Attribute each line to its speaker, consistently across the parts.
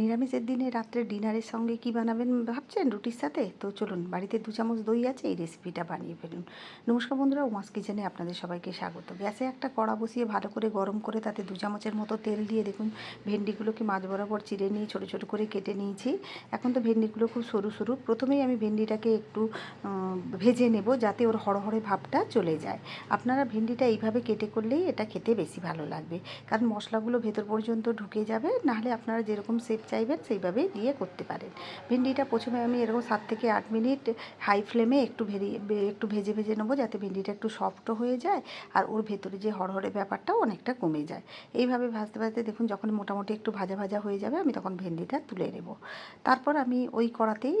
Speaker 1: নিরামিষের দিনে রাত্রে ডিনারের সঙ্গে কি বানাবেন ভাবছেন রুটির সাথে? তো চলুন, বাড়িতে দু চামচ দই আছে, এই রেসিপিটা বানিয়ে ফেলুন। নমস্কার বন্ধুরা, উমাস কিচেনে আপনাদের সবাইকে স্বাগত। গ্যাসে একটা কড়া বসিয়ে ভালো করে গরম করে তাতে দু চামচের মতো তেল দিয়ে দেখুন, ভেন্ডিগুলোকে মাছ বরাবর চিড়ে নিয়ে ছোটো ছোটো করে কেটে নিয়েছি। এখন তো ভেন্ডিগুলো খুব সরু সরু, প্রথমেই আমি ভেন্ডিটাকে একটু ভেজে নেব যাতে ওর হড়হড়ে ভাবটা চলে যায়। আপনারা ভেন্ডিটা এইভাবে কেটে করলেই এটা খেতে বেশি ভালো লাগবে। কারণ মশলাগুলো ভেতর পর্যন্ত ঢুকে যাবে, নাহলে আপনারা যেরকম শেপ চাইবেন সেইভাবেই দিয়ে করতে পারেন। ভেন্ডিটা প্রথমে আমি এরকম সাত থেকে আট মিনিট হাই ফ্লেমে একটু ভেরি একটু ভেজে ভেজে নেব যাতে ভেন্ডিটা একটু সফটও হয়ে যায় আর ওর ভেতরে যে হড়হড়ে ব্যাপারটাও অনেকটা কমে যায়। এইভাবে ভাজতে ভাজতে দেখুন যখন মোটামুটি একটু ভাজা ভাজা হয়ে যাবে আমি তখন ভেন্ডিটা তুলে নেব। তারপর আমি ওই কড়াতেই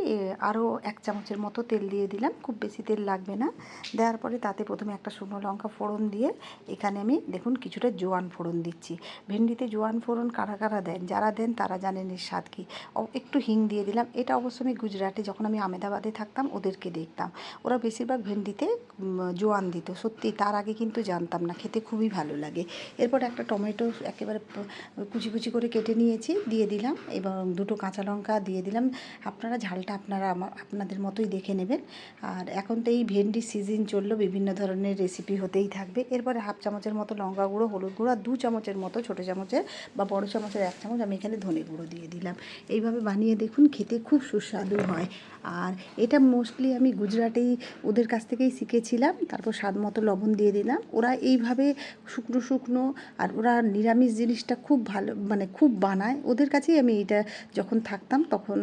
Speaker 1: আরও এক চামচের মতো তেল দিয়ে দিলাম, খুব বেশি তেল লাগবে না। দেওয়ার পরে তাতে প্রথমে একটা শুকনো লঙ্কা ফোড়ন দিয়ে এখানে আমি দেখুন কিছুটা জোয়ান ফোড়ন দিচ্ছি। ভেন্ডিতে জোয়ান ফোড়ন কারা কারা দেন? যারা দেন তারা জানেন এর স্বাদ কী? একটু হিং দিয়ে দিলাম। এটা অবশ্য আমি গুজরাটে যখন আমি আমেদাবাদে থাকতাম, ওদেরকে দেখতাম। ওরা বেশিরভাগ ভেন্ডিতে জোয়ান দিত। সত্যি, তার আগে কিন্তু জানতাম না। খেতে খুবই ভালো লাগে। এরপর একটা টমেটো একেবারে কুচি কুচি করে কেটে নিয়েছি, দিয়ে দিলাম। এবং দুটো কাঁচা লঙ্কা দিয়ে দিলাম। আপনারা ঝালটা আপনারা আমা- আপনাদের মতোই দেখে নেবেন। আর এখন তো এই ভেন্ডি সিজন চলল, বিভিন্ন ধরনের রেসিপি হতেই থাকবে। এরপরে হাফ চামচের মতো লঙ্কা গুঁড়ো, হলুদ গুঁড়ো, আর দু চামচের মতো ছোটো চামচের বা বড় চামচের এক চামচ আমি এখানে ধনে গুঁড়ো দিয়ে দিলাম। এইভাবে বানিয়ে দেখুন, খেতে খুব সুস্বাদু হয়। আর এটা মোস্টলি আমি গুজরাটেই ওদের কাছ থেকেই শিখেছিলাম। তারপর স্বাদ মতো লবণ দিয়ে দিলাম। ওরা এইভাবে শুকনো শুকনো আর ওরা নিরামিষ জিনিসটা খুব ভালো মানে খুব বানায়। ওদের কাছেই আমি এটা যখন থাকতাম তখন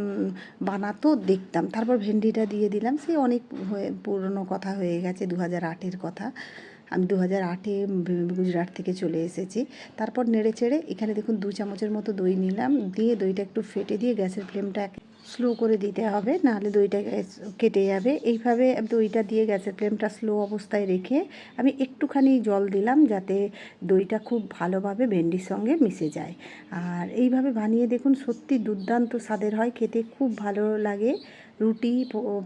Speaker 1: বানাতো, দেখতাম। তারপর ভেন্ডিটা দিয়ে দিলাম। সে অনেক পুরনো কথা হয়ে গেছে দু হাজার আটের কথা। আমি দু হাজার আটে গুজরাট থেকে চলে এসেছি। তারপর নেড়ে চেড়ে এখানে দেখুন দু চামচের মতো দই নিলাম। দিয়ে দইটা একটু ফেটে দিয়ে গ্যাসের ফ্লেমটা স্লো করে দিতে হবে, নাহলে দইটা কেটে যাবে। এইভাবে দইটা দিয়ে গ্যাসের ফ্লেমটা স্লো অবস্থায় রেখে আমি একটুখানি জল দিলাম যাতে দইটা খুব ভালোভাবে ভেন্ডির সঙ্গে মিশে যায়। আর এইভাবে বানিয়ে দেখুন সত্যি দুর্দান্ত স্বাদের হয়, খেতে খুব ভালো লাগে। রুটি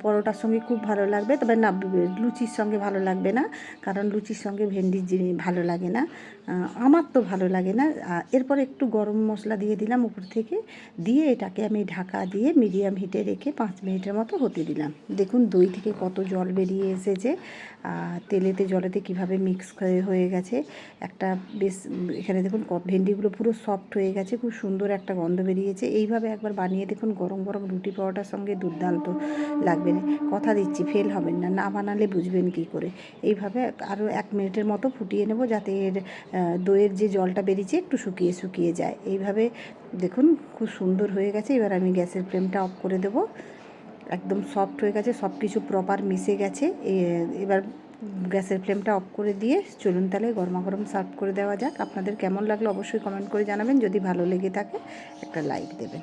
Speaker 1: পরোটার সঙ্গে খুব ভালো লাগবে। তবে না লুচির সঙ্গে ভালো লাগবে না। কারণ লুচির সঙ্গে ভেন্ডির জিনিস ভালো লাগে না। আমার তো ভালো লাগে না। এরপর একটু গরম মশলা দিয়ে দিলাম উপর থেকে। দিয়ে এটাকে আমি ঢাকা দিয়ে মিডিয়াম হিটে রেখে পাঁচ মিনিটের মতো হতে দিলাম। দেখুন দই থেকে কত জল বেরিয়ে এসেছে। তেলেতে, জলেতে কীভাবে মিক্স হয়ে গেছে। একটা বেশ, এখানে দেখুন ভেন্ডিগুলো পুরো সফট হয়ে গেছে। খুব সুন্দর একটা গন্ধ বেরিয়েছে। এইভাবে একবার বানিয়ে দেখুন গরম গরম রুটি পরোটার সঙ্গে দুর্দান্ত। লাগবে না। কথা দিচ্ছি ফেল হবেন না। না বানালে বুঝবেন কি করে। এইভাবে আরও এক মিনিটের মতো ফুটিয়ে নেব যাতে এর দইয়ের যে জলটা বেরিয়েছে একটু শুকিয়ে শুকিয়ে যায়। এইভাবে দেখুন খুব সুন্দর হয়ে গেছে। এবার আমি গ্যাসের ফ্লেমটা অফ করে দেবো। একদম সফট হয়ে গেছে সব কিছু প্রপার মিশে গেছে। এবার গ্যাসের ফ্লেমটা অফ করে দিয়ে চলুন তাহলে গরমা গরম সার্ভ করে দেওয়া যাক। আপনাদের কেমন লাগল অবশ্যই কমেন্ট করে জানাবেন। যদি ভালো লেগে থাকে একটা লাইক দেবেন।